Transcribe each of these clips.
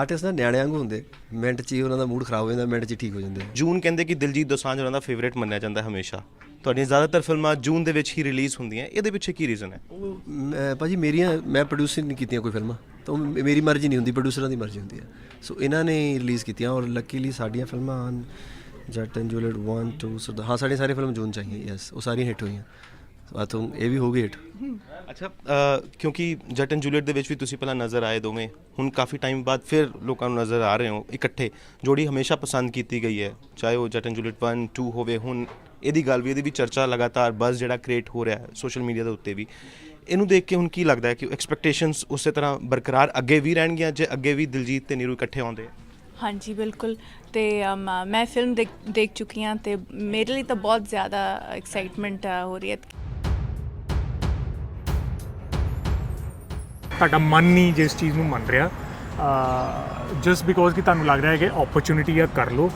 Artist ਨਾ ਨਿਆਣਿਆਂ ਵਾਂਗੂ ਹੁੰਦੇ ਮਿੰਟ 'ਚ ਹੀ ਉਹਨਾਂ ਦਾ ਮੂਡ ਖਰਾਬ ਹੋ ਜਾਂਦਾ ਮਿੰਟ 'ਚ ਠੀਕ ਹੋ ਜਾਂਦੇ। ਜੂਨ ਕਹਿੰਦੇ ਕਿ ਦਿਲਜੀਤ ਦੋਸਾਂਝ ਉਹਨਾਂ ਦਾ ਫੇਵਰੇਟ ਮੰਨਿਆ ਜਾਂਦਾ ਹਮੇਸ਼ਾ। ਤੁਹਾਡੀਆਂ ਜ਼ਿਆਦਾਤਰ ਫਿਲਮਾਂ ਜੂਨ ਦੇ ਵਿੱਚ ਹੀ ਰਿਲੀਜ਼ ਹੁੰਦੀਆਂ ਇਹਦੇ ਪਿੱਛੇ ਕੀ ਰੀਜ਼ਨ ਹੈ? ਮੈਂ ਭਾਜੀ ਮੇਰੀਆਂ ਮੈਂ ਪ੍ਰੋਡਿਊਸਰ ਨਹੀਂ ਕੀਤੀਆਂ ਕੋਈ ਫਿਲਮਾਂ ਤਾਂ ਉਹ ਮੇਰੀ ਮਰਜ਼ੀ ਨਹੀਂ ਹੁੰਦੀ ਪ੍ਰੋਡਿਊਸਰਾਂ ਦੀ ਮਰਜ਼ੀ ਹੁੰਦੀ ਹੈ। ਸੋ ਇਹਨਾਂ ਨੇ ਰਿਲੀਜ਼ ਕੀਤੀਆਂ ਔਰ ਲੱਕੀਲੀ ਸਾਡੀਆਂ ਫਿਲਮਾਂ ਹਨ ਜੱਟ ਐਂਡ ਜੂਲੀਅਟ 1 2 ਸੋ ਹਾਂ ਸਾਡੀ ਸਾਰੀ ਫਿਲਮ ਜੂਨ ਚਾਹੀਏ ਯੈਸ ਉਹ ਸਾਰੀਆਂ ਹਿੱਟ ਹੋਈਆਂ। ਆ ਤੋਂ ਇਹ ਵੀ ਹੋ ਗਈ ਹਿੱਟ ਅੱਛਾ ਅ, ਕਿਉਂਕਿ ਜੱਟ ਐਂਡ ਜੂਲੀਅਟ ਦੇ ਵਿੱਚ ਵੀ ਤੁਸੀਂ ਪਹਿਲਾਂ ਨਜ਼ਰ ਆਏ ਦੋਵੇਂ ਹੁਣ ਕਾਫੀ ਟਾਈਮ ਬਾਅਦ ਫਿਰ ਲੋਕਾਂ ਨੂੰ ਨਜ਼ਰ ਆ ਰਹੇ ਹੋ ਇਕੱਠੇ। ਜੋੜੀ ਹਮੇਸ਼ਾ ਪਸੰਦ ਕੀਤੀ ਗਈ ਹੈ ਚਾਹੇ ਉਹ ਜੱਟ ਐਂਡ ਜੂਲੀਅਟ 1 2 ਹੋਵੇ ਹੁਣ ਇਹਦੀ ਗੱਲ ਵੀ ਇਹਦੀ ਵੀ ਚਰਚਾ ਲਗਾਤਾਰ ਬਸ ਜਿਹੜਾ ਕ੍ਰੀਏਟ ਹੋ ਰਿਹਾ ਹੈ ਸੋਸ਼ਲ ਮੀਡੀਆ ਦੇ ਉੱਤੇ ਵੀ। ਇਹਨੂੰ ਦੇਖ ਕੇ ਹੁਣ ਕੀ ਲੱਗਦਾ ਹੈ ਕਿ ਐਕਸਪੈਕਟੇਸ਼ਨਸ ਉਸੇ ਤਰ੍ਹਾਂ ਬਰਕਰਾਰ ਅੱਗੇ ਵੀ ਰਹਿਣਗੀਆਂ ਜੇ ਅੱਗੇ ਵੀ ਦਿਲਜੀਤ ਤੇ ਨੀਰੂ ਇਕੱਠੇ ਆਉਂਦੇ? ਹਾਂਜੀ ਬਿਲਕੁਲ। ਤੇ ਅਮ, ਮੈਂ ਫਿਲਮ ਦੇਖ ਦੇਖ ਚੁੱਕੀ ਹਾਂ ਤੇ ਮੇਰੇ ਲਈ ਤਾਂ ਬਹੁਤ ਜ਼ਿਆਦਾ ਐਕਸਾਈਟਮੈਂਟ ਹੋ ਰਹੀ ਹੈ। ਤੁਹਾਡਾ ਮਨ ਨਹੀਂ ਜਿਸ ਚੀਜ਼ ਨੂੰ ਮੰਨ ਰਿਹਾ ਜਸਟ ਬਿਕੋਜ਼ ਕਿ ਤੁਹਾਨੂੰ ਲੱਗ ਰਿਹਾ ਹੈ ਕਿ ਓਪਰਚੁਨਿਟੀ ਆ ਕਰ ਲੋ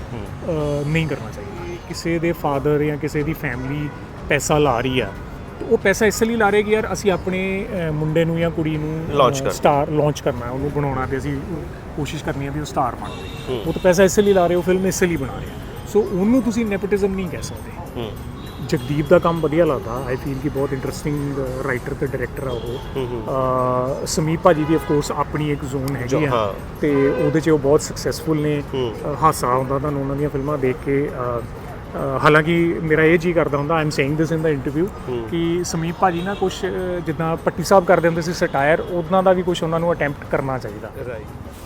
ਨਹੀਂ ਕਰਨਾ ਚਾਹੀਦਾ। ਕਿਸੇ ਦੇ ਫਾਦਰ ਜਾਂ ਕਿਸੇ ਦੀ ਫੈਮਿਲੀ ਪੈਸਾ ਲਾ ਰਹੀ ਆ ਉਹ ਪੈਸਾ ਇਸ ਲਈ ਲਾ ਰਹੇ ਕਿ ਯਾਰ ਅਸੀਂ ਆਪਣੇ ਮੁੰਡੇ ਨੂੰ ਜਾਂ ਕੁੜੀ ਨੂੰ ਸਟਾਰ ਲਾਂਚ ਕਰਨਾ। ਹੈ ਉਹਨੂੰ ਬਣਾਉਣਾ ਤੇ ਅਸੀਂ ਕੋਸ਼ਿਸ਼ ਕਰਨੀ ਹੈ ਵੀ ਉਹ ਸਟਾਰ ਬਣੇ ਉਹ ਤਾਂ ਪੈਸਾ ਇਸ ਲਈ ਲਾ ਰਹੇ ਉਹ ਫਿਲਮ ਇਸ ਲਈ ਬਣਾ ਰਹੇ ਸੋ ਉਹਨੂੰ ਤੁਸੀਂ ਨੈਪਟਿਜ਼ਮ ਨਹੀਂ ਕਹਿ ਸਕਦੇ। ਜਗਦੀਪ ਦਾ ਕੰਮ ਵਧੀਆ ਲੱਗਦਾ। ਆਈ ਫੀਲ ਕਿ ਬਹੁਤ ਇੰਟਰਸਟਿੰਗ ਰਾਈਟਰ ਤੇ ਡਾਇਰੈਕਟਰ ਆ ਉਹ। ਸਮੀਪ ਭਾਜੀ ਦੀ ਆਫ ਕੋਰਸ ਆਪਣੀ ਇੱਕ ਜ਼ੋਨ ਹੈਗੀ ਆ। ਤੇ ਉਹਦੇ 'ਚ ਉਹ ਬਹੁਤ ਸਕਸੈਸਫੁਲ ਨੇ। ਹਾਸਾ ਆਉਂਦਾ ਤੁਹਾਨੂੰ ਉਹਨਾਂ ਦੀਆਂ ਫਿਲਮਾਂ ਦੇਖ ਕੇ। ਹਾਲਾਂਕਿ ਮੇਰਾ ਇਹ ਜੀ ਕਰਦਾ ਹੁੰਦਾ I am saying this in the interview ਕਿ ਸਮੀਪ ਭਾਜੀ ਨਾ ਕੁਝ ਜਿੱਦਾਂ ਪੱਟੀ ਸਾਹਿਬ ਕਰਦੇ ਹੁੰਦੇ ਸੀ ਸਟਾਇਰ ਉਹਨਾਂ ਦਾ ਵੀ ਕੁਝ ਉਹਨਾਂ ਨੂੰ ਅਟੈਂਪਟ ਕਰਨਾ ਚਾਹੀਦਾ।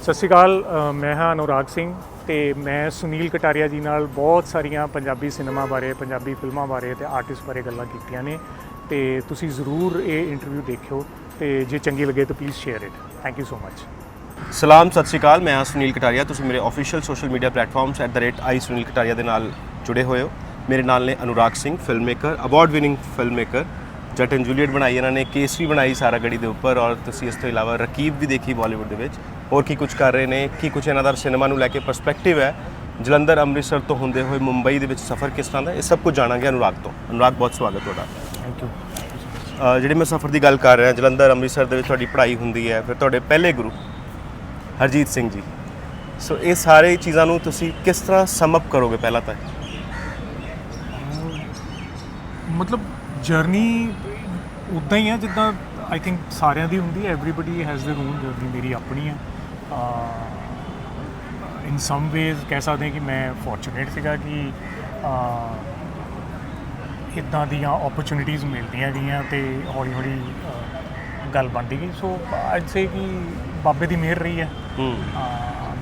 ਸਤਿ ਸ਼੍ਰੀ ਅਕਾਲ ਮੈਂ ਹਾਂ ਅਨੁਰਾਗ ਸਿੰਘ ਤੇ ਮੈਂ ਸੁਨੀਲ ਕਟਾਰੀਆ ਜੀ ਨਾਲ ਬਹੁਤ ਸਾਰੀਆਂ ਪੰਜਾਬੀ ਸਿਨੇਮਾ ਬਾਰੇ, ਪੰਜਾਬੀ ਫਿਲਮਾਂ ਬਾਰੇ ਤੇ ਆਰਟਿਸਟ ਬਾਰੇ ਗੱਲਾਂ ਕੀਤੀਆਂ ਨੇ ਤੇ ਤੁਸੀਂ ਜ਼ਰੂਰ ਇਹ ਇੰਟਰਵਿਊ ਦੇਖਿਓ ਤੇ ਜੇ ਚੰਗੀ ਲੱਗੇ ਤਾਂ please share it thank you so much ਸਲਾਮ, ਸਤਿ ਸ਼੍ਰੀ ਅਕਾਲ, ਮੈਂ ਹਾਂ ਸੁਨੀਲ ਕਟਾਰੀਆ, ਤੁਸੀਂ ਮੇਰੇ official social media platforms @i, Sunil Kataria ਦੇ ਨਾਲ ਜੁੜੇ ਹੋਏ ਹੋ। ਮੇਰੇ ਨਾਲ ਨੇ Anurag Singh film maker award winning film maker Jatt and Juliet ਬਣਾਈ, ਇਹਨਾਂ ਨੇ ਕੇਸਰੀ ਬਣਾਈ ਸਾਰਾ ਗੜੀ ਦੇ ਉੱਪਰ ਔਰ ਤੁਸੀਂ ਇਸ ਤੋਂ ਇਲਾਵਾ ਰਕੀਬ ਵੀ ਦੇਖੀ ਬਾਲੀਵੁੱਡ ਦੇ ਵਿੱਚ। ਹੋਰ ਕੀ ਕੁਝ ਕਰ ਰਹੇ ਨੇ ਕੀ ਕੁਝ ਇਹਨਾਂ ਦਾ ਸਿਨੇਮਾ ਨੂੰ ਲੈ ਕੇ ਪਰਸਪੈਕਟਿਵ ਹੈ ਜਲੰਧਰ ਅੰਮ੍ਰਿਤਸਰ ਤੋਂ ਹੁੰਦੇ ਹੋਏ ਮੁੰਬਈ ਦੇ ਵਿੱਚ ਸਫ਼ਰ ਕਿਸ ਤਰ੍ਹਾਂ ਦਾ ਇਹ ਸਭ ਕੁਝ ਜਾਣਾਂਗੇ ਅਨੁਰਾਗ ਤੋਂ ਅਨੁਰਾਗ ਬਹੁਤ ਸਵਾਗਤ ਤੁਹਾਡਾ ਥੈਂਕ ਯੂ ਅ, ਜਿਹੜੇ ਮੈਂ ਸਫ਼ਰ ਦੀ ਗੱਲ ਕਰ ਰਿਹਾ ਜਲੰਧਰ ਅੰਮ੍ਰਿਤਸਰ ਦੇ ਵਿੱਚ ਤੁਹਾਡੀ ਪੜ੍ਹਾਈ ਹੁੰਦੀ ਹੈ ਫਿਰ ਤੁਹਾਡੇ ਪਹਿਲੇ ਗੁਰੂ ਹਰਜੀਤ ਸਿੰਘ ਜੀ ਸੋ ਇਹ ਸਾਰੇ ਚੀਜ਼ਾਂ ਨੂੰ ਤੁਸੀਂ ਕਿਸ ਤਰ੍ਹਾਂ ਸਮ ਅਪ ਕਰੋਗੇ ਪਹਿਲਾਂ ਤਾਂ ਮਤਲਬ ਜਰਨੀ ਉਦਾਂ ਹੀ ਹੈ ਜਿੱਦਾਂ ਆਈ ਥਿੰਕ ਸਾਰਿਆਂ ਦੀ ਹੁੰਦੀ ਹੈ everybody has their own journey ਮੇਰੀ ਆਪਣੀ ਹੈ ਇਨ ਸਮ ਵੇਜ਼ ਕਹਿ ਸਕਦੇ ਹਾਂ ਕਿ ਮੈਂ ਫੋਰਚੂਨੇਟ ਸੀਗਾ ਕਿ uh, ਇਦਾਂ ਦੀਆਂ ਓਪਰਚੁਨਿਟੀਆਂ ਮਿਲਦੀਆਂ ਗਈਆਂ ਤੇ ਹੌਲੀ ਹੌਲੀ uh, ਗੱਲ ਬਣਦੀ ਗਈ। ਸੋ ਆਈਡ ਸੇ ਕਿ ਬਾਬੇ ਦੀ ਮਿਹਰ ਰਹੀ ਹੈ। ਹੂੰ।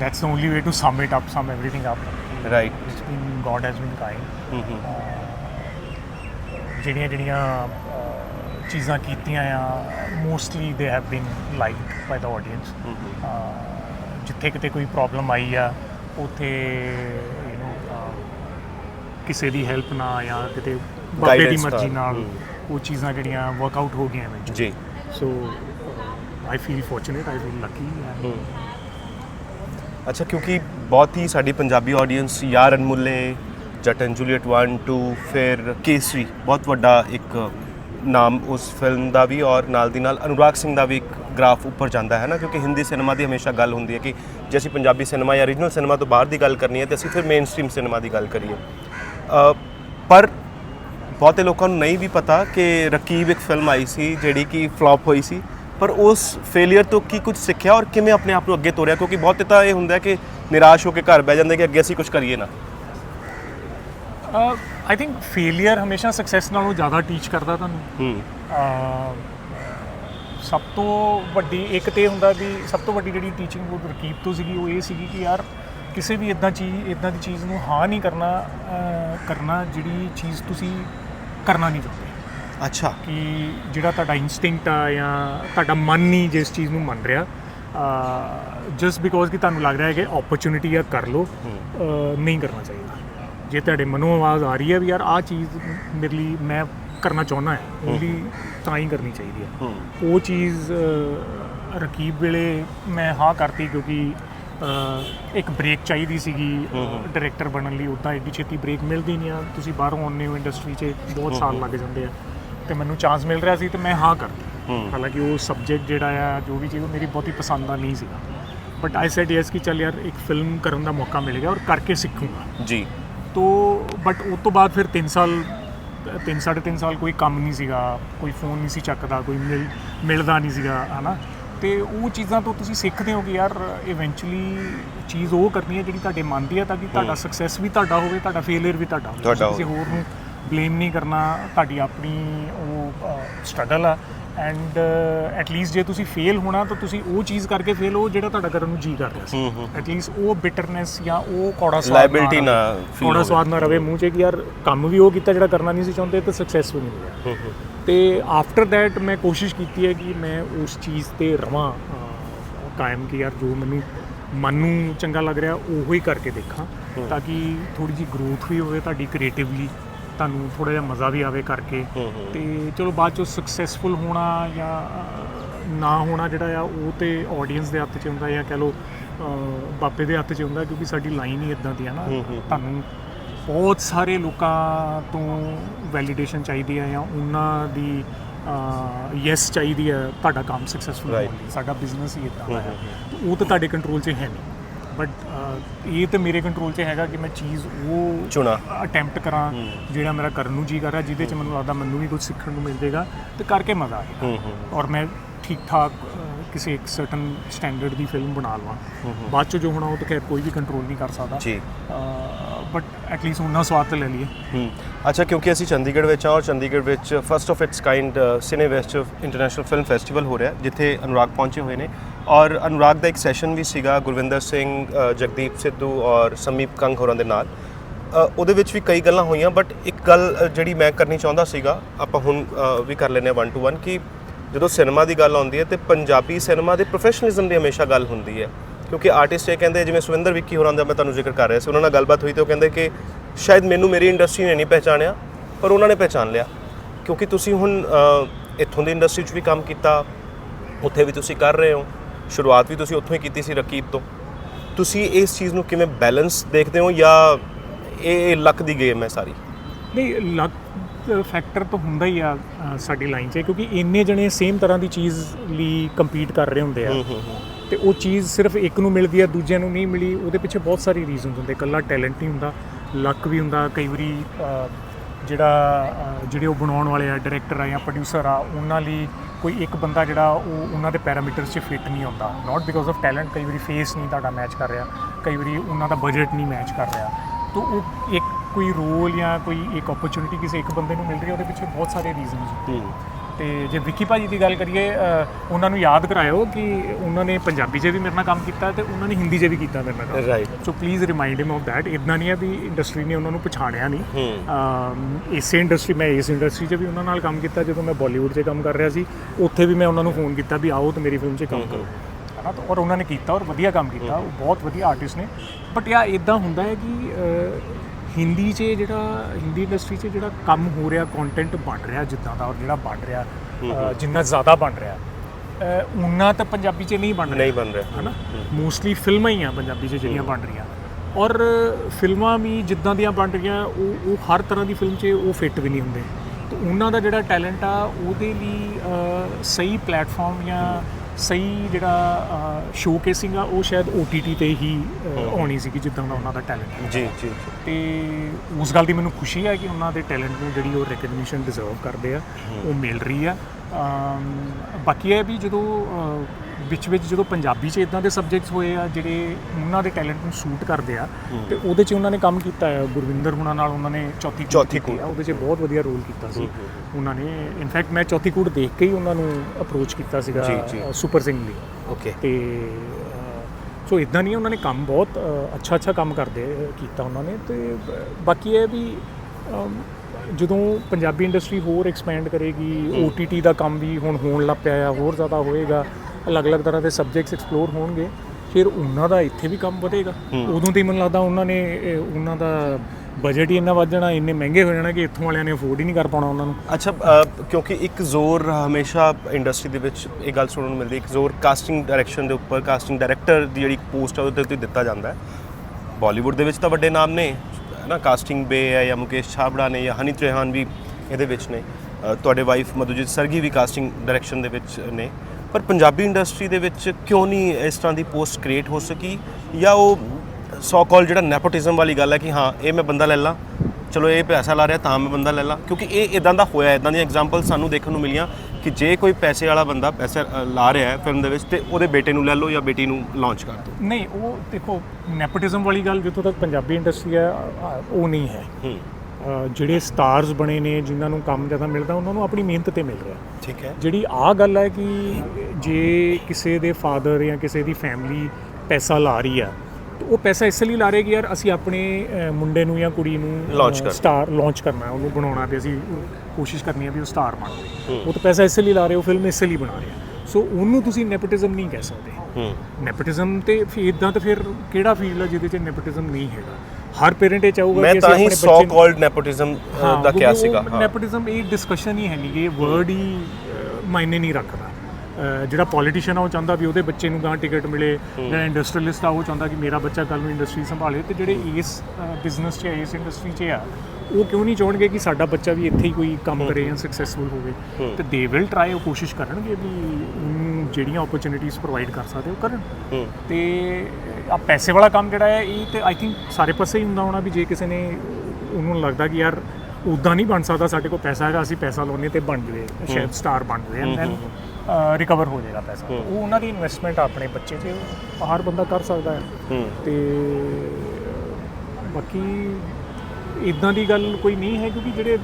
That's the only way to sum it up sum everything up right it's been god has been kind hmm uh, ਜਿਹੜੀਆਂ ਜਿਹੜੀਆਂ ਚੀਜ਼ਾਂ ਕੀਤੀਆਂ ਆ mostly they have been like by the audience ਜਿੱਥੇ ਕਿਤੇ ਕੋਈ ਪ੍ਰੋਬਲਮ ਆਈ ਆ ਉਥੇ ਯੂ نو ਕਿਸੇ ਦੀ ਹੈਲਪ ਨਾ ਜਾਂ ਕਿਤੇ ਬਾਬੇ ਦੀ ਮਰਜ਼ੀ ਨਾਲ ਉਹ ਚੀਜ਼ਾਂ ਜਿਹੜੀਆਂ ਵਰਕਆਊਟ ਹੋ ਗਈਆਂ ਵਿੱਚ। ਜੀ। So I feel fortunate I feel lucky ਅੱਛਾ ਕਿਉਂਕਿ ਬਹੁਤ ਹੀ ਸਾਡੀ ਪੰਜਾਬੀ ਆਡੀਅנס ਯਾਰ ਅਨਮੁੱਲੇ ਜਟਨ ਜੂਲੀਅਟ 1 2 ਫਿਰ ਕੇਸਰੀ ਬਹੁਤ ਵੱਡਾ ਇੱਕ ਨਾਮ ਉਸ ਫਿਲਮ ਦਾ ਵੀ ਔਰ ਨਾਲ ਦੀ ਨਾਲ ਅਨੁਰਾਗ ਸਿੰਘ ਦਾ ਵੀ ਇੱਕ ਗ੍ਰਾਫ ਉੱਪਰ ਜਾਂਦਾ ਹੈ ਨਾ, ਕਿਉਂਕਿ ਹਿੰਦੀ ਸਿਨੇਮਾ ਦੀ ਹਮੇਸ਼ਾ ਗੱਲ ਹੁੰਦੀ ਹੈ ਕਿ ਜੇ ਅਸੀਂ ਪੰਜਾਬੀ ਸਿਨੇਮਾ ਜਾਂ ਰੀਜਨਲ ਸਿਨੇਮਾ ਤੋਂ ਬਾਹਰ ਦੀ ਗੱਲ ਕਰਨੀ ਹੈ ਤੇ ਅਸੀਂ ਫਿਰ ਮੇਨ ਸਟ੍ਰੀਮ ਸਿਨੇਮਾ ਦੀ ਗੱਲ ਕਰੀਏ। ਪਰ ਬਹੁਤੇ ਲੋਕਾਂ ਨੂੰ ਨਹੀਂ ਵੀ ਪਤਾ ਕਿ ਰਕੀਬ ਇੱਕ ਫਿਲਮ ਆਈ ਸੀ ਜਿਹੜੀ ਕਿ ਫਲॉप ਹੋਈ ਸੀ, ਪਰ ਉਸ ਫੇਲਿਅਰ ਤੋਂ ਕੀ ਕੁਝ ਸਿੱਖਿਆ ਔਰ ਕਿਵੇਂ ਆਪਣੇ ਆਪ ਨੂੰ ਅੱਗੇ ਤੋਰਿਆ? ਕਿਉਂਕਿ ਬਹੁਤੇ ਤਾਂ ਇਹ ਹੁੰਦਾ ਕਿ ਨਿਰਾਸ਼ ਹੋ ਕੇ ਘਰ ਬਹਿ ਜਾਂਦੇ ਕਿ ਅੱਗੇ ਅਸੀਂ ਕੁਝ ਕਰੀਏ ਨਾ। ਆਈ ਥਿੰਕ ਫੇਲਿਅਰ ਹਮੇਸ਼ਾ ਸਕਸੈਸ ਨਾਲੋਂ ਜ਼ਿਆਦਾ ਟੀਚ ਕਰਦਾ ਤੁਹਾਨੂੰ। ਹੂੰ। ਸਭ ਤੋਂ ਵੱਡੀ ਇੱਕ ਤੇ ਹੁੰਦਾ ਵੀ ਸਭ ਤੋਂ ਵੱਡੀ ਜਿਹੜੀ ਟੀਚਿੰਗ ਉਹ ਰਕੀਬ ਤੋਂ ਸੀਗੀ ਉਹ ਇਹ ਸੀਗੀ ਕਿ ਯਾਰ ਕਿਸੇ ਵੀ ਇਦਾਂ ਚੀਜ਼ ਇਦਾਂ ਦੀ ਚੀਜ਼ ਨੂੰ ਹਾਂ ਨਹੀਂ ਕਰਨਾ ਕਰਨਾ ਜਿਹੜੀ ਚੀਜ਼ ਤੁਸੀਂ ਕਰਨਾ ਨਹੀਂ ਚਾਹੁੰਦੇ। ਅੱਛਾ। ਕਿ ਜਿਹੜਾ ਤੁਹਾਡਾ ਇਨਸਟਿੰਕਟ ਆ ਜਾਂ ਤੁਹਾਡਾ ਮਨ ਨਹੀਂ ਜਿਸ ਚੀਜ਼ ਨੂੰ ਮੰਨ ਰਿਹਾ ਜਸਟ ਬਿਕੋਜ਼ ਕਿ ਤੁਹਾਨੂੰ ਲੱਗ ਰਿਹਾ ਹੈ ਕਿ ਓਪਰਚੁਨਿਟੀ ਆ ਕਰ ਲੋ ਨਹੀਂ ਕਰਨਾ ਚਾਹੀਦਾ। ਜੇ ਤੁਹਾਡੇ ਮਨੋਂ ਆਵਾਜ਼ ਆ ਰਹੀ ਹੈ ਵੀ ਯਾਰ ਆਹ ਚੀਜ਼ ਮੇਰੇ ਲਈ ਮੈਂ ਕਰਨਾ ਚਾਹੁੰਦਾ ਹਾਂ ਉਹਦੀ ਤਾਂ ਹੀ ਕਰਨੀ ਚਾਹੀਦੀ ਹੈ। ਉਹ ਚੀਜ਼ ਰਕੀਬ ਵੇਲੇ ਮੈਂ ਹਾਂ ਕਰਤੀ ਕਿਉਂਕਿ ਇੱਕ ਬ੍ਰੇਕ ਚਾਹੀਦੀ ਸੀਗੀ ਡਾਇਰੈਕਟਰ ਬਣਨ ਲਈ। ਉਦਾਂ ਐਡੀ ਛੇਤੀ ਬ੍ਰੇਕ ਮਿਲਦੀ ਨਹੀਂ ਆ। ਤੁਸੀਂ ਬਾਹਰੋਂ ਆਉਂਦੇ ਹੋ ਇੰਡਸਟਰੀ 'ਚ ਬਹੁਤ ਸਾਲ ਲੱਗ ਜਾਂਦੇ ਆ। ਤੇ ਮੈਨੂੰ ਚਾਂਸ ਮਿਲ ਰਿਹਾ ਸੀ ਤੇ ਮੈਂ ਹਾਂ ਕਰਤੀ। ਹਾਲਾਂਕਿ ਉਹ ਸਬਜੈਕਟ ਜਿਹੜਾ ਆ ਜੋ ਵੀ ਚੀਜ਼ ਉਹ ਮੇਰੀ ਬਹੁਤੀ ਪਸੰਦ ਦਾ ਨਹੀਂ ਸੀਗਾ। ਬਟ ਆਈ ਸੈਡ ਯੈਸ ਕਿ ਚੱਲ ਯਾਰ ਇੱਕ ਫਿਲਮ ਕਰਨ ਦਾ ਮੌਕਾ ਮਿਲ ਗਿਆ ਔਰ ਕਰਕੇ ਸਿੱਖੂੰਗਾ। ਜੀ। ਤੋ ਬਟ ਉਸ ਤੋਂ ਬਾਅਦ ਫਿਰ 3 ਸਾਲ 3 ਸਾਢੇ ਤਿੰਨ ਸਾਲ ਕੋਈ ਕੰਮ ਨਹੀਂ ਸੀਗਾ ਕੋਈ ਫੋਨ ਨਹੀਂ ਸੀ ਚੱਕਦਾ ਕੋਈ ਮਿਲ ਮਿਲਦਾ ਨਹੀਂ ਸੀਗਾ ਹਨਾ? ਤੇ ਉਹ ਚੀਜ਼ਾਂ ਤੋਂ ਤੁਸੀਂ ਸਿੱਖਦੇ ਹੋ ਕਿ ਯਾਰ ਇਵੈਂਚੁਅਲੀ ਚੀਜ਼ ਉਹ ਕਰਨੀ ਹੈ ਜਿਹੜੀ ਤੁਹਾਡੇ ਮਨ ਦੀ ਹੈ ਤਾਂ ਕਿ ਤੁਹਾਡਾ ਸਕਸੈਸ ਵੀ ਤੁਹਾਡਾ ਹੋਵੇ ਤੁਹਾਡਾ ਫੇਲਿਅਰ ਵੀ ਤੁਹਾਡਾ ਹੋਵੇ। ਕਿਸੇ ਹੋਰ ਨੂੰ ਬਲੇਮ ਨਹੀਂ ਕਰਨਾ ਤੁਹਾਡੀ ਆਪਣੀ ਉਹ ਸਟਰਗਲ ਆ। ਐਂਡ ਐਟ ਲੀਸਟ ਜੇ ਤੁਸੀਂ ਫੇਲ ਹੋਣਾ ਤਾਂ ਤੁਸੀਂ ਉਹ ਚੀਜ਼ ਕਰਕੇ ਫੇਲ ਹੋ ਜਿਹੜਾ ਤੁਹਾਡਾ ਕਰਨ ਨੂੰ ਜੀ ਕਰ ਰਿਹਾ ਸੀ। ਐਟ ਲੀਸਟ ਉਹ ਬਿਟਰਨੈਸ ਜਾਂ ਉਹ ਕੌੜਾ ਸਵਾਦ Liability ਨਾ ਕੌੜਾ। ਸਵਾਦ ਨਾ ਰਵੇ ਮੂੰਹ 'ਚ ਕਿ ਯਾਰ ਕੰਮ ਵੀ ਉਹ ਕੀਤਾ ਜਿਹੜਾ ਕਰਨਾ ਨਹੀਂ ਸੀ ਚਾਹੁੰਦੇ ਤੇ ਸਕਸੈਸ ਵੀ ਨਹੀਂ ਮਿਲਿਆ ਤੇ ਆਫਟਰ ਥੈਟ ਮੈਂ ਕੋਸ਼ਿਸ਼ ਕੀਤੀ ਹੈ ਕਿ ਮੈਂ ਉਸ ਚੀਜ਼ ਤੇ ਰਵਾਂ ਕਾਇਮ ਕਿ ਯਾਰ ਜੋ ਮੈਨੂੰ ਮਨ ਨੂੰ ਚੰਗਾ ਲੱਗ ਰਿਹਾ ਉਹੋ ਹੀ ਕਰਕੇ ਦੇਖਾਂ ਤਾਂ ਕਿ ਥੋੜੀ ਜੀ ਗਰੋਥ ਵੀ ਹੋਵੇ ਤੁਹਾਡੀ ਕ੍ਰੀਏਟਿਵਲੀ ਤੁਹਾਨੂੰ ਥੋੜਾ ਜਿਹਾ ਮਜ਼ਾ ਵੀ ਆਵੇ ਕਰਕੇ। ਤੇ ਚਲੋ ਬਾਅਦ ਚੋਂ ਸਕਸੈਸਫੁਲ ਹੋਣਾ ਜਾਂ ਨਾ ਹੋਣਾ ਜਿਹੜਾ ਆ ਉਹ ਤੇ ਆਡੀਅנס ਦੇ ਹੱਥ 'ਚ ਹੁੰਦਾ ਜਾਂ ਕਹ ਅਹ, ਬਾਬੇ ਦੇ ਹੱਥ 'ਚ ਹੁੰਦਾ ਕਿਉਂਕਿ ਸਾਡੀ ਲਾਈਨ ਹੀ ਇਦਾਂ ਦੀ ਆ ਨਾ। ਤੁਹਾਨੂੰ ਬਹੁਤ ਸਾਰੇ ਲੋਕਾਂ ਤੋਂ ਵੈਲੀਡੇਸ਼ਨ ਚਾਹੀਦੀ ਹੈ ਜਾਂ ਉਹਨਾਂ ਦੀ ਯੈਸ ਚਾਹੀਦੀ ਹੈ ਤੁਹਾਡਾ ਕੰਮ ਸਕਸੈਸਫੁਲ. ਹੋਣ ਲਈ। ਸਾਡਾ ਬਿਜ਼ਨਸ ਹੀ ਇਦਾਂ ਦਾ ਹੈ ਉਹ ਤਾਂ ਤੁਹਾਡੇ ਕੰਟਰੋਲ 'ਚ ਹੈ ਨਹੀਂ। ਬਟ ਇਹ ਤਾਂ ਮੇਰੇ ਕੰਟਰੋਲ 'ਚ ਹੈਗਾ ਕਿ ਮੈਂ ਚੀਜ਼ ਉਹ ਚੁਣਾ। ਅਟੈਂਪਟ ਕਰਾਂ ਜਿਹੜਾ ਮੇਰਾ ਕਰਨ ਨੂੰ ਜੀ ਕਰ ਰਿਹਾ ਜਿਹਦੇ 'ਚ ਮੈਨੂੰ ਲੱਗਦਾ ਮੈਨੂੰ ਵੀ ਕੁਝ ਸਿੱਖਣ ਨੂੰ ਮਿਲ ਜਾਏਗਾ ਤੇ ਕਰਕੇ ਮਜ਼ਾ ਆਏਗਾ। ਹੂੰ ਔਰ ਮੈਂ ਠੀਕ ਠਾਕ ਕਿਸੇ ਇੱਕ ਸਰਟਨ ਸਟੈਂਡਰਡ ਦੀ ਫਿਲਮ ਬਣਾ ਲਵਾਂ। ਬਾਅਦ ਚ ਜੋ ਹੋਣਾ ਉਹ ਤਾਂ ਖੈਰ ਕੋਈ ਵੀ ਕੰਟਰੋਲ ਨਹੀਂ ਕਰ ਸਕਦਾ। ਜੀ। ਬਟ ਐਟਲੀਸਟ ਉਹਨਾਂ ਸਵਾਦ ਤਾਂ ਲੈ ਲਈਏ। ਅੱਛਾ ਕਿਉਂਕਿ ਅਸੀਂ ਚੰਡੀਗੜ੍ਹ ਵਿੱਚ ਆ ਔਰ ਚੰਡੀਗੜ੍ਹ ਵਿੱਚ first of its kind cine west international film festival ਹੋ ਰਿਹਾ ਜਿੱਥੇ ਅਨੁਰਾਗ ਪਹੁੰਚੇ ਹੋਏ ਨੇ। ਔਰ ਅਨੁਰਾਗ ਦਾ ਇੱਕ ਸੈਸ਼ਨ ਵੀ ਸੀਗਾ ਗੁਰਵਿੰਦਰ ਸਿੰਘ ਜਗਦੀਪ ਸਿੱਧੂ ਔਰ ਸਮੀਪ ਕੰਗ ਹੋਰਾਂ ਦੇ ਨਾਲ। ਉਹਦੇ ਵਿੱਚ ਵੀ ਕਈ ਗੱਲਾਂ ਹੋਈਆਂ ਬਟ ਇੱਕ ਗੱਲ ਜਿਹੜੀ ਮੈਂ ਕਰਨੀ ਚਾਹੁੰਦਾ ਸੀਗਾ, ਆਪਾਂ ਹੁਣ ਵੀ ਕਰ ਲੈਨੇ 1 ਟੂ 1 ਕਿ ਜਦੋਂ ਸਿਨੇਮਾ ਦੀ ਗੱਲ ਆਉਂਦੀ ਹੈ ਤੇ ਪੰਜਾਬੀ ਸਿਨੇਮਾ ਦੇ ਪ੍ਰੋਫੈਸ਼ਨਲਿਜ਼ਮ ਦੀ ਹਮੇਸ਼ਾ ਗੱਲ ਹੁੰਦੀ ਹੈ। ਕਿਉਂਕਿ ਆਰਟਿਸਟ ਇਹ ਕਹਿੰਦੇ ਜਿਵੇਂ ਸੁਵਿੰਦਰ ਵਿੱਕੀ ਹੋਰਾਂ ਦਾ ਮੈਂ ਤੁਹਾਨੂੰ ਜ਼ਿਕਰ ਕਰ ਰਿਹਾ ਸੀ, ਉਹਨਾਂ ਨਾਲ ਗੱਲਬਾਤ ਹੋਈ ਤੇ ਉਹ ਕਹਿੰਦੇ ਕਿ ਸ਼ਾਇਦ ਮੈਨੂੰ ਮੇਰੀ ਇੰਡਸਟਰੀ ਨੇ ਨਹੀਂ ਪਹਿਚਾਣਿਆ, ਪਰ ਉਹਨਾਂ ਨੇ ਪਹਿਚਾਣ ਲਿਆ। ਕਿਉਂਕਿ ਤੁਸੀਂ ਹੁਣ ਇੱਥੋਂ ਦੀ ਇੰਡਸਟਰੀ 'ਚ ਵੀ ਕੰਮ ਕੀਤਾ, ਉੱਥੇ ਵੀ ਤੁਸੀਂ ਕਰ ਰਹੇ ਹੋ। ਸ਼ੁਰੂਆਤ ਵੀ ਤੁਸੀਂ ਉੱਥੋਂ ਹੀ ਕੀਤੀ ਸੀ ਰਕੀਬ ਤੋਂ। ਤੁਸੀਂ ਇਸ ਚੀਜ਼ ਨੂੰ ਕਿਵੇਂ ਬੈਲੈਂਸ ਦੇਖਦੇ ਹੋ ਜਾਂ ਇਹ ਲੱਕ ਦੀ ਗੇਮ ਹੈ ਸਾਰੀ? ਨਹੀਂ ਲੱਕ ਫੈਕਟਰ ਤਾਂ ਹੁੰਦਾ ਹੀ ਆ ਸਾਡੀ ਲਾਈਨ 'ਚ ਕਿਉਂਕਿ ਇੰਨੇ ਜਣੇ ਸੇਮ ਤਰ੍ਹਾਂ ਦੀ ਚੀਜ਼ ਲਈ ਕੰਪੀਟ ਕਰ ਰਹੇ ਹੁੰਦੇ ਆ। ਤੇ ਉਹ ਚੀਜ਼ ਸਿਰਫ ਇੱਕ ਨੂੰ ਮਿਲਦੀ ਆ ਦੂਜਿਆਂ ਨੂੰ ਨਹੀਂ ਮਿਲੀ ਉਹਦੇ ਪਿੱਛੇ ਬਹੁਤ ਸਾਰੇ ਰੀਜ਼ਨਸ ਹੁੰਦੇ। ਇਕੱਲਾ ਟੈਲੈਂਟ ਨਹੀਂ ਹੁੰਦਾ ਲੱਕ ਵੀ ਹੁੰਦਾ ਕਈ ਵਾਰੀ ਜਿਹੜਾ ਜਿਹੜੇ ਉਹ ਬਣਾਉਣ ਵਾਲੇ ਆ ਡਾਇਰੈਕਟਰ ਆ ਜਾਂ ਪ੍ਰੋਡਿਊਸਰ ਆ, ਉਹਨਾਂ ਲਈ ਕੋਈ ਇੱਕ ਬੰਦਾ ਜਿਹੜਾ ਉਹ ਉਹਨਾਂ ਦੇ ਪੈਰਾਮੀਟਰਸ 'ਚ ਫਿੱਟ ਨਹੀਂ ਹੁੰਦਾ। ਨਾਟ ਬਿਕੋਜ਼ ਆਫ ਟੈਲੈਂਟ ਕਈ ਵਾਰੀ ਫੇਸ ਨਹੀਂ ਤੁਹਾਡਾ ਮੈਚ ਕਰ ਰਿਹਾ, ਕਈ ਵਾਰੀ ਉਹਨਾਂ ਦਾ ਬਜਟ ਨਹੀਂ ਮੈਚ ਕਰ ਰਿਹਾ। ਤੋ ਉਹ ਇੱਕ ਕੋਈ ਰੋਲ ਜਾਂ ਕੋਈ ਇੱਕ ਓਪਰਚੁਨਿਟੀ ਕਿਸੇ ਇੱਕ ਬੰਦੇ ਨੂੰ ਮਿਲ ਰਹੀ ਹੈ ਉਹਦੇ ਪਿੱਛੇ ਬਹੁਤ ਸਾਰੇ ਰੀਜ਼ਨਸ ਹੂੰ। ਤੇ ਜੇ ਵਿੱਕੀ ਭਾਜੀ ਦੀ ਗੱਲ ਕਰੀਏ ਅ, ਉਹਨਾਂ ਨੂੰ ਯਾਦ ਕਰਾਇਓ ਕਿ ਉਹਨਾਂ ਨੇ ਪੰਜਾਬੀ 'ਚ ਵੀ ਮੇਰੇ ਨਾਲ ਕੰਮ ਕੀਤਾ ਤੇ ਉਹਨਾਂ ਨੇ ਹਿੰਦੀ 'ਚ ਵੀ ਕੀਤਾ ਮੇਰੇ ਨਾਲ ਕੰਮ। Right so please remind him of that ਇਦਾਂ ਨਹੀਂ ਹੈ ਵੀ ਇੰਡਸਟਰੀ ਨੇ ਉਹਨਾਂ ਨੂੰ ਪਛਾਣਿਆ ਨਹੀਂ। ਅਮ, ਇਸੇ ਇੰਡਸਟਰੀ ਮੈਂ ਇਸ ਇੰਡਸਟਰੀ 'ਚ ਵੀ ਉਹਨਾਂ ਨਾਲ ਕੰਮ ਕੀਤਾ ਜਦੋਂ ਮੈਂ ਬਾਲੀਵੁੱਡ 'ਚ ਕੰਮ ਕਰ ਰਿਹਾ ਸੀ। ਉੱਥੇ ਵੀ ਮੈਂ ਉਹਨਾਂ ਨੂੰ ਫੋਨ ਕੀਤਾ ਵੀ ਆਓ ਤੇ ਮੇਰੀ ਫਿਲਮ 'ਚ ਕੰਮ ਕਰੋ। ਹਨਾ? ਤਾਂ ਔਰ ਉਹਨਾਂ ਨੇ ਕੀਤਾ ਔਰ ਵਧੀਆ ਕੰਮ ਕੀਤਾ। ਉਹ ਬਹੁਤ ਵਧੀਆ ਆਰਟਿਸਟ ਨੇ। ਬਟ ਯਾ ਇਦਾਂ ਹੁੰਦਾ ਹੈ ਕਿ ਹਿੰਦੀ 'ਚ ਜਿਹੜਾ ਹਿੰਦੀ ਇੰਡਸਟਰੀ 'ਚ ਜਿਹੜਾ ਕੰਮ ਹੋ ਰਿਹਾ ਕੰਟੈਂਟ ਬਣ ਰਿਹਾ ਜਿੱਦਾਂ ਦਾ ਔਰ ਜਿਹੜਾ ਬਣ ਰਿਹਾ ਅ, ਜਿੰਨਾ ਜ਼ਿਆਦਾ ਬਣ ਰਿਹਾ ਉਨਾ ਤਾਂ ਪੰਜਾਬੀ 'ਚ ਨਹੀਂ ਬਣ ਰਿਹਾ ਨਹੀਂ ਬਣ ਰਿਹਾ। ਹਨਾ? ਮੋਸਟਲੀ ਫਿਲਮਾਂ ਹੀ ਆ ਪੰਜਾਬੀ 'ਚ ਜਿਹੜੀਆਂ ਬਣ ਰਹੀਆਂ। ਔਰ ਫਿਲਮਾਂ ਵੀ ਜਿੱਦਾਂ ਦੀਆਂ ਬਣ ਰਹੀਆਂ ਉਹ ਉਹ ਹਰ ਤਰ੍ਹਾਂ ਦੀ ਫਿਲਮ 'ਚ ਉਹ ਫਿੱਟ ਵੀ ਨਹੀਂ ਹੁੰਦੇ। ਤੇ ਉਹਨਾਂ ਦਾ ਜਿਹੜਾ ਟੈਲੈਂਟ ਆ ਉਹਦੇ ਲਈ ਸਹੀ ਪਲੇਟਫਾਰਮ ਜਾਂ ਸਹੀ ਜਿਹੜਾ ਸ਼ੋਕੇਸਿੰਗ ਆ ਉਹ ਸ਼ਾਇਦ OTT ਤੇ ਹੀ ਆਉਣੀ ਸੀਗੀ ਜਿੱਦਾਂ ਦਾ ਉਹਨਾਂ ਦਾ ਟੈਲੈਂਟ ਹੈ। ਜੀ ਜੀ ਤੇ ਉਸ ਗੱਲ ਦੀ ਮੈਨੂੰ ਖੁਸ਼ੀ ਹੈ ਕਿ ਉਹਨਾਂ ਦੇ ਟੈਲੈਂਟ ਨੂੰ ਜਿਹੜੀ ਉਹ ਰੈਕਗਨੀਸ਼ਨ ਡਿਜ਼ਰਵ ਕਰਦੇ ਆ ਉਹ ਮਿਲ ਰਹੀ ਆ। ਬਾਕੀ ਇਹ ਵੀ ਜਦੋਂ ਵਿੱਚ ਵਿੱਚ ਜਦੋਂ ਪੰਜਾਬੀ 'ਚ ਇਦਾਂ ਦੇ ਸਬਜੈਕਟਸ ਹੋਏ ਆ ਜਿਹੜੇ ਉਹਨਾਂ ਦੇ ਟੈਲੈਂਟ ਨੂੰ ਸੂਟ ਕਰਦੇ ਆ ਤੇ ਉਹਦੇ 'ਚ ਉਹਨਾਂ ਨੇ ਕੰਮ ਕੀਤਾ ਹੈ ਗੁਰਵਿੰਦਰ ਹੁਣਾਂ ਨਾਲ ਉਹਨਾਂ ਨੇ ਚੌਥੀ ਚੌਥੀ ਕੂੜ। ਆ। ਉਹਦੇ 'ਚ ਬਹੁਤ ਵਧੀਆ ਰੋਲ ਕੀਤਾ ਸੀ। ਉਹਨਾਂ ਨੇ ਇਨਫੈਕਟ ਮੈਂ ਚੌਥੀ ਕੂੜ ਦੇਖ ਕੇ ਹੀ ਉਹਨਾਂ ਨੂੰ ਅਪਰੋਚ ਕੀਤਾ ਸੀਗਾ ਸੁਪਰ ਸਿੰਘ ਲਈ। ਓਕੇ ਤੇ ਸੋ ਇਦਾਂ ਨਹੀਂ ਉਹਨਾਂ ਨੇ ਕੰਮ ਬਹੁਤ ਅੱਛਾ ਅੱਛਾ ਕੰਮ ਕਰਦੇ ਕੀਤਾ ਉਹਨਾਂ ਨੇ। ਤੇ ਬਾਕੀ ਇਹ ਵੀ ਜਦੋਂ ਪੰਜਾਬੀ ਇੰਡਸਟਰੀ ਹੋਰ ਐਕਸਪੈਂਡ ਕਰੇਗੀ OTT ਦਾ ਕੰਮ ਵੀ ਹੁਣ ਹੋਣ ਲੱਗ ਪਿਆ ਆ ਹੋਰ ਜ਼ਿਆਦਾ ਹੋਏਗਾ ਅਲੱਗ-ਅਲੱਗ ਤਰ੍ਹਾਂ ਦੇ ਸਬਜੈਕਟਸ ਐਕਸਪਲੋਰ ਹੋਣਗੇ ਫਿਰ ਉਹਨਾਂ ਦਾ ਇੱਥੇ ਵੀ ਕੰਮ ਵਧੇਗਾ। ਉਦੋਂ ਤੇ ਮੈਨੂੰ ਲੱਗਦਾ ਉਹਨਾਂ ਨੇ ਇਹ, ਉਹਨਾਂ ਦਾ ਬਜਟ ਹੀ ਇੰਨਾ ਵੱਧ ਜਾਣਾ ਇੰਨੇ ਮਹਿੰਗੇ ਹੋ ਜਾਣਾ ਕਿ ਇੱਥੋਂ ਵਾਲਿਆਂ ਨੇ ਅਫੋਰਡ ਹੀ ਨਹੀਂ ਕਰ ਪਾਉਣਾ ਉਹਨਾਂ ਨੂੰ। ਅੱਛਾ ਅ, ਕਿਉਂਕਿ ਇੱਕ ਜ਼ੋਰ ਹਮੇਸ਼ਾ ਇੰਡਸਟਰੀ ਦੇ ਵਿੱਚ ਇਹ ਗੱਲ ਸੁਣਨ ਨੂੰ ਮਿਲਦੀ ਹੈ, ਇੱਕ ਜ਼ੋਰ ਕਾਸਟਿੰਗ ਡਾਇਰੈਕਸ਼ਨ ਦੇ ਉੱਪਰ ਕਾਸਟਿੰਗ ਡਾਇਰੈਕਟਰ ਦੀ ਜਿਹੜੀ ਪੋਸਟ ਹੈ ਉਹਦੇ ਉੱਤੇ ਦਿੱਤਾ ਜਾਂਦਾ ਹੈ। ਬਾਲੀਵੁੱਡ ਦੇ ਵਿੱਚ ਤਾਂ ਵੱਡੇ ਨਾਮ ਨੇ ਹੈ ਨਾ? ਕਾਸਟਿੰਗ ਬੇ ਹੈ ਜਾਂ ਮੁਕੇਸ਼ ਛਾਬੜਾ ਨੇ ਜਾਂ ਹਨੀ ਤ੍ਰਿਹਾਨ ਵੀ ਇਹਦੇ ਵਿੱਚ ਨੇ। ਅ, ਤੁਹਾਡੇ ਵਾਈਫ ਮਧੁਜੀਤ ਸਰਗੀ ਵੀ ਕਾਸਟਿੰਗ ਡਾਇਰੈਕਸ਼ਨ ਦੇ ਵਿੱਚ ਨੇ। ਪਰ ਪੰਜਾਬੀ ਇੰਡਸਟਰੀ ਦੇ ਵਿੱਚ ਕਿਉਂ ਨਹੀਂ ਇਸ ਤਰ੍ਹਾਂ ਦੀ ਪੋਸਟ ਕ੍ਰੀਏਟ ਹੋ ਸਕੀ? ਜਾਂ ਉਹ ਸੋ ਕਾਲ ਜਿਹੜਾ ਨੈਪੋਟਿਜ਼ਮ ਵਾਲੀ ਗੱਲ ਹੈ ਕਿ ਹਾਂ ਇਹ ਮੈਂ ਬੰਦਾ ਲੈ ਲਾਂ ਚਲੋ ਇਹ ਪੈਸਾ ਲਾ ਰਿਹਾ ਤਾਂ ਮੈਂ ਬੰਦਾ ਲੈ ਲਾਂ। ਕਿਉਂਕਿ ਇਹ ਇਦਾਂ ਦਾ ਹੋਇਆ ਇਦਾਂ ਦੀਆਂ ਐਗਜ਼ਾਮਪਲ ਸਾਨੂੰ ਦੇਖਣ ਨੂੰ ਮਿਲੀਆਂ ਕਿ ਜੇ ਕੋਈ ਪੈਸੇ ਵਾਲਾ ਬੰਦਾ ਪੈਸੇ ਲਾ ਰਿਹਾ ਹੈ ਫਿਲਮ ਦੇ ਵਿੱਚ ਤੇ ਉਹਦੇ ਬੇਟੇ ਨੂੰ ਲੈ ਲਓ ਜਾਂ ਬੇਟੀ ਨੂੰ ਲਾਂਚ ਕਰ ਦਿਓ। ਨਹੀਂ ਉਹ ਦੇਖੋ ਨੈਪੋਟਿਜ਼ਮ ਵਾਲੀ ਗੱਲ ਜਿੱਥੋਂ ਤੱਕ ਪੰਜਾਬੀ ਇੰਡਸਟਰੀ ਹੈ ਉਹ ਨਹੀਂ ਹੈ। ਜਿਹੜੇ ਸਟਾਰਸ ਬਣੇ ਨੇ ਜਿਨ੍ਹਾਂ ਨੂੰ ਕੰਮ ਜ਼ਿਆਦਾ ਮਿਲਦਾ ਉਹਨਾਂ ਨੂੰ ਆਪਣੀ ਮਿਹਨਤ ਤੇ ਮਿਲ ਰਿਹਾ। ਠੀਕ ਹੈ। ਜਿਹੜੀ ਆ ਗੱਲ ਹੈ ਕਿ ਜੇ ਕਿਸੇ ਦੇ ਫਾਦਰ ਜਾਂ ਕਿਸੇ ਦੀ ਫੈਮਿਲੀ ਪੈਸਾ ਲਾ ਰਹੀ ਆ ਤਾਂ ਉਹ ਪੈਸਾ ਇਸ ਲਈ ਲਾ ਰਹੇ ਕਿ ਯਾਰ ਅਸੀਂ ਆਪਣੇ ਮੁੰਡੇ ਨੂੰ ਜਾਂ ਕੁੜੀ ਨੂੰ। ਸਟਾਰ ਲਾਂਚ ਕਰਨਾ। ਉਹਨੂੰ ਬਣਾਉਣਾ ਤੇ ਅਸੀਂ ਕੋਸ਼ਿਸ਼ ਕਰਨੀ ਹੈ ਵੀ ਉਹ ਸਟਾਰ ਬਣ ਜਾਵੇ। ਉਹ ਤਾਂ ਪੈਸਾ ਇਸ ਲਈ ਲਾ ਰਹੇ ਉਹ ਫਿਲਮ ਇਸ ਲਈ ਬਣਾ ਰਹੇ ਸੋ ਉਹਨੂੰ ਤੁਸੀਂ ਨੈਪੋਟਿਜ਼ਮ ਨਹੀਂ ਕਹਿ ਸਕਦੇ। ਨੈਪੋਟਿਜ਼ਮ ਤੇ ਫਿਰ ਇਦਾਂ ਤਾਂ ਫਿਰ ਕਿਹੜਾ ਫੀਲਡ ਹੈ ਜਿਹਦੇ 'ਚ ਨੈਪੋਟਿਜ਼ਮ ਨਹੀਂ ਹੈਗਾ? ਹਰ ਪੇਰੈਂਟ ਇਹ ਚਾਹੂਗਾ ਮੈਂ ਕਿ ਤਾਂ ਹੀ ਸੋ ਕਾਲਡ ਨੈਪੋਟਿਜ਼ਮ ਦਾ ਕਿਹਾ ਸੀਗਾ। ਹਾਂ। ਨੈਪੋਟਿਜ਼ਮ ਇਹ ਡਿਸਕਸ਼ਨ ਹੀ ਹੈ ਨਹੀਂ ਕਿ ਇਹ ਵਰਡ ਹੀ ਮਾਇਨੇ ਨਹੀਂ ਰੱਖਦਾ। ਜਿਹੜਾ ਪੋਲੀਟੀਸ਼ੀਅਨ ਆ ਉਹ ਚਾਹੁੰਦਾ ਵੀ ਉਹਦੇ ਬੱਚੇ ਨੂੰ ਗਾਂ ਟਿਕਟ ਮਿਲੇ ਜਿਹੜਾ ਇੰਡਸਟਰੀਅਲਿਸਟ ਆ ਉਹ ਚਾਹੁੰਦਾ ਕਿ ਮੇਰਾ ਬੱਚਾ ਕੱਲ ਨੂੰ ਇੰਡਸਟਰੀ ਸੰਭਾਲੇ। ਤੇ ਜਿਹੜੇ ਇਸ ਬਿਜ਼ਨਸ 'ਚ ਆ, ਇਸ ਇੰਡਸਟਰੀ 'ਚ ਆ ਉਹ ਕਿਉਂ ਨਹੀਂ ਚਾਹਣਗੇ ਕਿ ਸਾਡਾ ਬੱਚਾ ਵੀ ਇੱਥੇ ਹੀ ਕੋਈ ਕੰਮ ਕਰੇ ਜਾਂ ਸਕਸੈਸਫੁਲ ਹੋਵੇ? ਤੇ ਦੇ ਵਿਲ ਟਰਾਈ ਉਹ ਕੋਸ਼ਿਸ਼ ਕਰਨਗੇ ਵੀ ਜਿਹੜੀਆਂ ਓਪਰਚੁਨਿਟੀਆਂ ਪ੍ਰੋਵਾਈਡ ਕਰ ਸਕਦੇ ਉਹ ਕਰਨ। ਤੇ ਆ ਪੈਸੇ ਵਾਲਾ ਕੰਮ ਜਿਹੜਾ ਹੈ ਇਹ ਤੇ ਆਈ ਥਿੰਕ ਸਾਰੇ ਪਾਸੇ ਹੀ ਹੁੰਦਾ ਹੋਣਾ ਵੀ ਜੇ ਕਿਸੇ ਨੇ ਉਹਨੂੰ ਲੱਗਦਾ ਕਿ ਯਾਰ ਉਦਾਂ ਨਹੀਂ ਬਣ ਸਕਦਾ ਸਾਡੇ ਕੋਲ ਪੈਸਾ ਹੈਗਾ ਅਸੀਂ ਪੈਸਾ ਲਾਉਨੇ ਤੇ ਬਣ ਜਵੇ ਸ਼ਾਇਦ ਸਟਾਰ ਬਣ ਜਵੇ ਐਂਡ ਦੈਨ ਰਿਕਵਰ ਹੋ ਜਾਏਗਾ ਪੈਸਾ। ਉਹ ਉਹਨਾਂ ਦੀ ਇਨਵੈਸਟਮੈਂਟ ਆਪਣੇ ਬੱਚੇ 'ਚ ਹਰ ਬੰਦਾ ਕਰ ਸਕਦਾ ਹੈ। ਹੂੰ। ਤੇ ਬਾਕੀ ਇਦਾਂ ਦੀ ਗੱਲ ਕੋਈ ਨਹੀਂ ਹੈ ਕਿਉਂਕਿ ਜਿਹੜੇ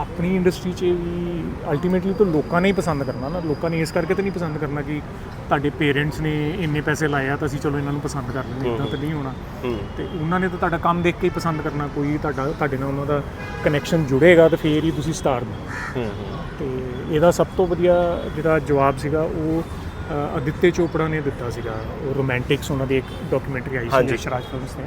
ਆਪਣੀ ਇੰਡਸਟਰੀ 'ਚ ਵੀ ਅਲਟੀਮੇਟਲੀ ਤਾਂ ਲੋਕਾਂ ਨੇ ਹੀ ਪਸੰਦ ਕਰਨਾ ਨਾ ਲੋਕਾਂ ਨੇ ਇਸ ਕਰਕੇ ਤਾਂ ਨਹੀਂ ਪਸੰਦ ਕਰਨਾ ਕਿ ਤੁਹਾਡੇ ਪੇਰੈਂਟਸ ਨੇ ਇੰਨੇ ਪੈਸੇ ਲਾਏ ਆ ਤਾਂ ਅਸੀਂ ਚਲੋ ਇਹਨਾਂ ਨੂੰ ਪਸੰਦ ਕਰ ਲੈਂਦੇ ਇਦਾਂ ਤਾਂ ਨਹੀਂ ਹੋਣਾ। ਤੇ ਉਹਨਾਂ ਨੇ ਤਾਂ ਤੁਹਾਡਾ ਕੰਮ ਦੇਖ ਕੇ ਹੀ ਪਸੰਦ ਕਰਨਾ ਕੋਈ ਤੁਹਾਡਾ ਤੁਹਾਡੇ ਨਾਲ ਉਹਨਾਂ ਦਾ ਕਨੈਕਸ਼ਨ ਜੁੜੇਗਾ ਤਾਂ ਫੇਰ ਹੀ ਤੁਸੀਂ ਸਟਾਰ ਬਣ। ਹੂੰ ਤੇ ਇਹਦਾ ਸਭ ਤੋਂ ਵਧੀਆ ਜਿਹੜਾ ਜਵਾਬ ਸੀਗਾ ਉਹ ਅਦਿੱਤੇ ਚੋਪੜਾ ਨੇ ਦਿੱਤਾ ਸੀਗਾ। ਉਹ ਰੋਮਾਂਟਿਕਸ ਉਹਨਾਂ ਦੀ ਇੱਕ ਡਾਕੂਮੈਂਟਰੀ ਆਈ ਸੀ ਹਾਂਜੀ। ਯਸ਼ਰਾਜ ਫਿਲਮਸ ਤਾਂ।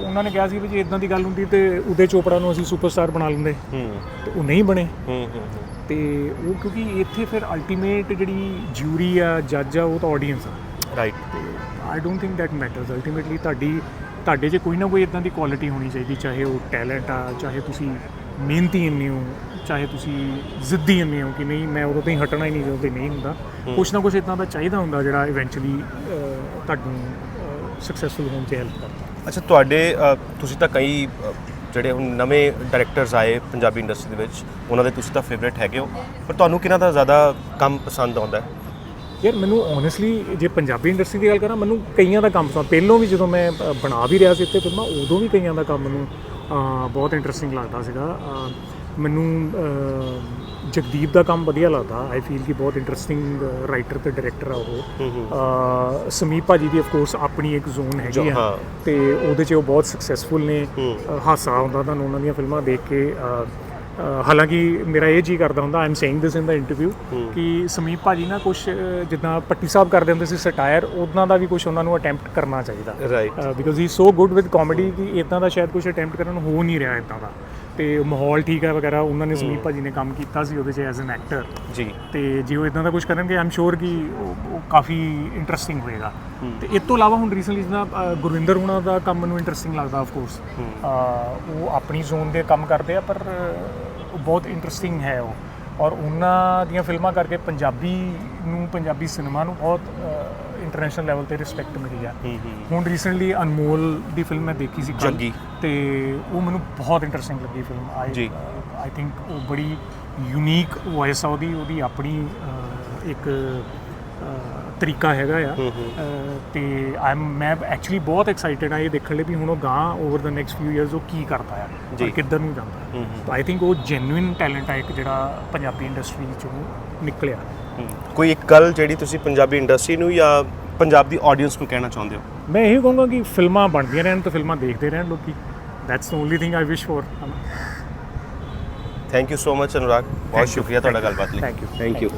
ਉਹਨਾਂ ਨੇ ਕਿਹਾ ਸੀ ਵੀ ਜੇ ਇਦਾਂ ਦੀ ਗੱਲ ਹੁੰਦੀ ਤੇ ਉਦੇ ਚੋਪੜਾ ਨੂੰ ਅਸੀਂ ਸੁਪਰਸਟਾਰ ਬਣਾ ਲੈਂਦੇ। ਹੂੰ। ਤੇ ਉਹ ਨਹੀਂ ਬਣੇ। ਹੂੰ ਹੂੰ। ਤੇ ਉਹ ਕਿਉਂਕਿ ਇੱਥੇ ਫਿਰ ਅਲਟੀਮੇਟ ਜਿਹੜੀ ਜਿਊਰੀ ਆ ਜੱਜ ਆ ਉਹ ਤਾਂ ਆਡੀਅנס ਆ। Right I don't think that matters ultimately ਤੁਹਾਡੀ ਤੁਹਾਡੇ 'ਚ ਕੋਈ ਨਾ ਕੋਈ ਇਦਾਂ ਦੀ ਕੁਆਲਿਟੀ ਹੋਣੀ ਚਾਹੀਦੀ ਚਾਹੇ ਉਹ ਟੈਲੈਂਟ ਆ ਚਾਹੇ ਤੁਸੀਂ ਮਿਹਨਤੀ ਇੰਨੇ ਹੋ ਚਾਹੇ ਤੁਸੀਂ ਜ਼ਿੱਦੀ ਇੰਨੇ ਹੋ ਕਿ ਨਹੀਂ ਮੈਂ ਉਦੋਂ ਤੋਂ ਹੀ ਹਟਣਾ ਹੀ ਨਹੀਂ ਜਦੋਂ ਤੇ ਨਹੀਂ ਹੁੰਦਾ। ਕੁਛ ਨਾ ਕੁਛ ਇਦਾਂ ਦਾ ਚਾਹੀਦਾ ਹੁੰਦਾ ਜਿਹੜਾ ਇਵੈਂਚੁਅਲੀ ਤੁਹਾਨੂੰ ਸਕਸੈਸਫੁਲ ਹੋਣ 'ਚ ਹੈਲਪ ਕਰਦਾ। ਅੱਛਾ ਤੁਹਾਡੇ ਤੁਸੀਂ ਤਾਂ ਕਈ ਜਿਹੜੇ ਹੁਣ ਨਵੇਂ ਡਾਇਰੈਕਟਰਸ ਆਏ ਪੰਜਾਬੀ ਇੰਡਸਟਰੀ ਦੇ ਵਿੱਚ, ਉਹਨਾਂ ਦੇ ਤੁਸੀਂ ਤਾਂ ਫੇਵਰੇਟ ਹੈਗੇ ਹੋ। ਪਰ ਤੁਹਾਨੂੰ ਕਿਹਨਾਂ ਦਾ ਜ਼ਿਆਦਾ ਕੰਮ ਪਸੰਦ ਆਉਂਦਾ ਹੈ? ਯਾਰ, ਮੈਨੂੰ ਓਨੈਸਟਲੀ ਜੇ ਪੰਜਾਬੀ ਇੰਡਸਟਰੀ ਦੀ ਗੱਲ ਕਰਾਂ, ਮੈਨੂੰ ਕਈਆਂ ਦਾ ਕੰਮ ਪਸੰਦ, ਪਹਿਲੋਂ ਵੀ ਜਦੋਂ ਮੈਂ ਬਣਾ ਵੀ ਰਿਹਾ ਸੀ ਇੱਥੇ ਫਿਲਮਾਂ ਉਦੋਂ ਵੀ ਕਈਆਂ ਦਾ ਕੰਮ ਮੈਨੂੰ ਬਹੁਤ ਇੰਟਰਸਟਿੰਗ ਲੱਗਦਾ ਸੀਗਾ। ਮੈਨੂੰ ਜਗਦੀਪ ਦਾ ਕੰਮ ਵਧੀਆ ਲੱਗਦਾ। ਆਈ ਫੀਲ ਕਿ ਬਹੁਤ ਇੰਟਰਸਟਿੰਗ ਰਾਈਟਰ ਤੇ ਡਾਇਰੈਕਟਰ ਆ ਉਹ। ਅ, ਸਮੀਪ ਭਾਜੀ ਦੀ ਆਫ ਕੋਰਸ ਆਪਣੀ ਇੱਕ ਜ਼ੋਨ ਹੈਗੀ ਆ। ਤੇ ਉਹਦੇ 'ਚ ਉਹ ਬਹੁਤ ਸਕਸੈਸਫੁਲ ਨੇ। ਹਾਸਾ ਆਉਂਦਾ ਤੁਹਾਨੂੰ ਉਹਨਾਂ ਦੀਆਂ ਫਿਲਮਾਂ ਦੇਖ ਕੇ। ਹਾਲਾਂਕਿ ਮੇਰਾ ਇਹ ਜੀ ਕਰਦਾ ਹੁੰਦਾ I am saying this in the interview ਕਿ ਸਮੀਪ ਭਾਜੀ ਨਾ ਕੁਝ ਜਿੱਦਾਂ ਪੱਟੀ ਸਾਹਿਬ ਕਰਦੇ ਹੁੰਦੇ ਸੀ ਸਟਾਇਰ ਉਹਨਾਂ ਦਾ ਵੀ ਕੁਝ ਉਹਨਾਂ ਨੂੰ ਅਟੈਂਪਟ ਕਰਨਾ ਚਾਹੀਦਾ। Right because he's so good with comedy ਕਿ ਇਦਾਂ ਦਾ ਸ਼ਾਇਦ ਕੁਝ ਅਟੈਂਪਟ ਕਰਨ ਨੂੰ ਹੋ ਨਹੀਂ ਰਿਹਾ ਇਦਾਂ ਦਾ। ਤੇ ਮਾਹੌਲ ਠੀਕ ਹੈ ਵਗੈਰਾ ਉਹਨਾਂ ਨੇ ਸਮੀਪ ਭਾਜੀ ਨੇ ਕੰਮ ਕੀਤਾ ਸੀ ਉਹਦੇ 'ਚ ਐਜ਼ ਐਨ ਐਕਟਰ ਜੀ। ਤੇ ਜੇ ਉਹ ਇਦਾਂ ਦਾ ਕੁਝ ਕਰਨਗੇ ਆਮ ਸ਼ੋਰ ਕਿ ਉਹ ਕਾਫੀ ਇੰਟਰਸਟਿੰਗ ਹੋਏਗਾ। ਤੇ ਇਸ ਤੋਂ ਇਲਾਵਾ ਹੁਣ ਰੀਸੈਂਟਲੀ ਅ, ਗੁਰਵਿੰਦਰ ਹੁਣਾਂ ਦਾ ਕੰਮ ਮੈਨੂੰ ਇੰਟਰਸਟਿੰਗ ਲੱਗਦਾ ਆਫ ਕੋਰਸ ਉਹ ਆਪਣੀ ਜ਼ੋਨ ਦੇ ਕੰਮ ਕਰਦੇ ਆ ਪਰ ਬਹੁਤ ਇੰਟਰਸਟਿੰਗ ਹੈ ਉਹ। ਔਰ ਉਹਨਾਂ ਦੀਆਂ ਫਿਲਮਾਂ ਕਰਕੇ ਪੰਜਾਬੀ ਨੂੰ ਪੰਜਾਬੀ ਸਿਨੇਮਾ ਨੂੰ ਬਹੁਤ ਇੰਟਰਨੈਸ਼ਨਲ ਲੈਵਲ ਤੇ ਰਿਸਪੈਕਟ ਮਿਲੀ ਆ ਹੁਣ ਰੀਸੈਂਟਲੀ ਅਨਮੋਲ ਦੀ ਫਿਲਮ ਮੈਂ ਦੇਖੀ ਸੀ ਜੱਗੀ। ਤੇ ਉਹ ਮੈਨੂੰ ਬਹੁਤ ਇੰਟਰਸਟਿੰਗ ਲੱਗੀ ਫਿਲਮ ਆਈ ਜੀ। ਆਈ ਥਿੰਕ ਉਹ ਬੜੀ ਯੂਨੀਕ ਵੌਇਸ ਆ ਉਹਦੀ ਉਹਦੀ ਆਪਣੀ ਇੱਕ ਤਰੀਕਾ ਹੈਗਾ ਆ। ਤੇ ਆਮ ਮੈਂ ਐਕਚੁਅਲੀ ਬਹੁਤ ਐਕਸਾਈਟਿਡ ਆ ਇਹ ਦੇਖਣ ਲਈ ਵੀ ਹੁਣ ਉਹ ਗਾਂ over the next few years ਉਹ ਕੀ ਕਰਦਾ ਆ ਕਿੱਧਰ ਨੂੰ ਜਾਂਦਾ। ਤਾਂ ਆਈ ਥਿੰਕ ਉਹ ਜੈਨੂਇਨ ਟੈਲੈਂਟ ਆ ਇੱਕ ਜਿਹੜਾ ਪੰਜਾਬੀ ਇੰਡਸਟਰੀ ਚੋਂ ਨਿਕਲਿਆ। ਕੋਈ ਇੱਕ ਗੱਲ ਜਿਹੜੀ ਤੁਸੀਂ ਪੰਜਾਬੀ ਇੰਡਸਟਰੀ ਨੂੰ ਜਾਂ ਪੰਜਾਬੀ ਆਡੀਅנס ਨੂੰ ਕਹਿਣਾ ਚਾਹੁੰਦੇ ਹੋ? ਮੈਂ ਇਹ ਕਹੂੰਗਾ ਕਿ ਫਿਲਮਾਂ ਬਣਦੀਆਂ ਰਹਿਣ ਤਾਂ ਫਿਲਮਾਂ ਦੇਖਦੇ ਰਹਿਣ ਲੋਕੀ। That's the only thing I wish for thank you so much Anurag ਬਹੁਤ ਸ਼ੁਕਰੀਆ ਤੁਹਾਡਾ ਗੱਲਬਾਤ ਲਈ। Thank you thank you